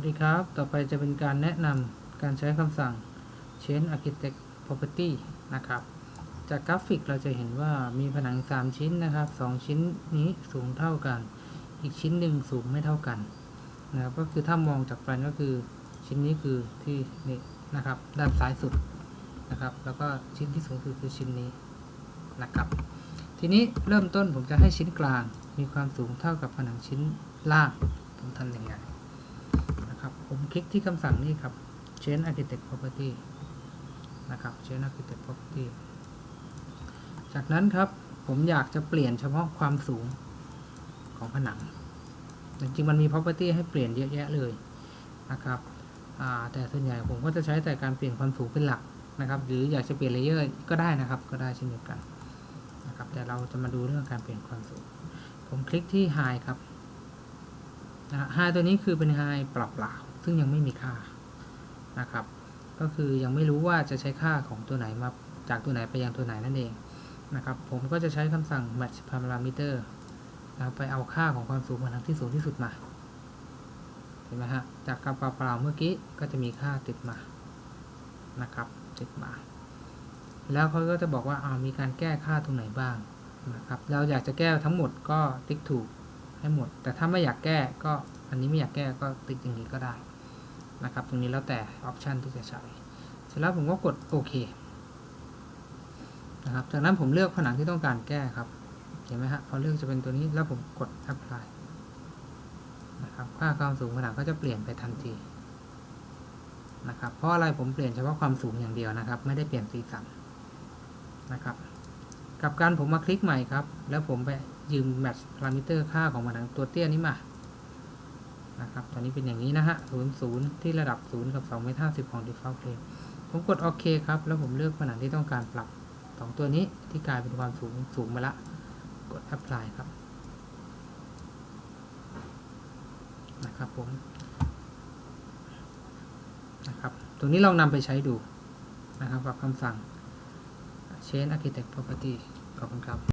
วัสดีครับ ต่อไปจะเป็นการแนะนำการใช้คำสั่ง change architect property นะครับ จากกราฟิกเราจะเห็นว่ามีผนัง 3 ชิ้นนะครับ 2 ชิ้นนี้สูงเท่ากัน อีกชิ้นหนึ่งสูงไม่เท่ากันนะครับ ก็คือถ้ามองจากแปลนก็คือชิ้นนี้คือที่นี่นะครับ ด้านซ้ายสุดนะครับ แล้วก็ชิ้นที่สูงสุดคือชิ้นนี้นะครับ ทีนี้เริ่มต้นผมจะให้ชิ้นกลางมีความสูงเท่ากับผนังชิ้นล่างผมทำยังไง นะครับ ผมคลิกที่คำสั่งนี้ครับ change architect property นะครับ change architect property จากนั้นครับผมอยากจะเปลี่ยนเฉพาะความสูงของผนัง จริงๆมันมี property ให้เปลี่ยนเยอะแยะเลยนะครับแต่ส่วนใหญ่ผมก็จะใช้แต่การเปลี่ยนความสูงเป็นหลักนะครับ หรืออยากจะเปลี่ยนเลเยอร์ก็ได้นะครับ ก็ได้เช่นเดียวกันนะครับ แต่เราจะมาดูเรื่องการเปลี่ยนความสูง ผมคลิกที่ high ครับ นะไฮตัวนี้คือเป็นไฮเปล่าๆซึ่งยังไม่มีค่านะครับ ก็คือยังไม่รู้ว่าจะใช้ค่าของตัวไหนมาจากตัวไหนไปยังตัวไหนนั่นเองนะครับ ผมก็จะใช้คำสั่ง match parameter นะไปเอาค่าของความสูงผนังที่สูงที่สุดมา เห็นไหมฮะ จากกับเปล่าๆเมื่อกี้ก็จะมีค่าติดมา นะครับ ติดมา แล้วเขาก็จะบอกว่าอามีการแก้ค่าตรงไหนบ้างนะครับ เราอยากจะแก้ทั้งหมดก็ติ๊กถูก ให้หมด แต่ถ้าไม่อยากแก้ก็อันนี้ไม่อยากแก้ก็ติ๊กอย่างนี้ก็ได้นะครับ ตรงนี้แล้วแต่ออปชันที่จะใช้ เสร็จแล้วผมก็กดโอเคนะครับ จากนั้นผมเลือกผนังที่ต้องการแก้ครับ เห็นไหมฮะพอเลือกจะเป็นตัวนี้แล้วผมกด apply นะครับ ค่าความสูงผนังก็จะเปลี่ยนไปทันทีนะครับ เพราะอะไรผมเปลี่ยนเฉพาะความสูงอย่างเดียวนะครับ ไม่ได้เปลี่ยนสีสันนะครับ กับการผมมาคลิกใหม่ครับ แล้วผมไปยืม match parameter ค่าของผนังตัวเตี้ยนี้มา นะครับ ตอนนี้เป็นอย่างนี้นะฮะ0 0ที่ระดับ0กับ2เมตร50ของ default plane ผมกดโอเคครับ แล้วผมเลือกผนังที่ต้องการปรับ2ตัวนี้ที่กลายเป็นความสูงสูงมาละ กด apply ครับ นะครับผม นะครับ ตรงนี้ลองนำไปใช้ดูนะครับกับคำสั่ง change architect property ขอบคุณครับ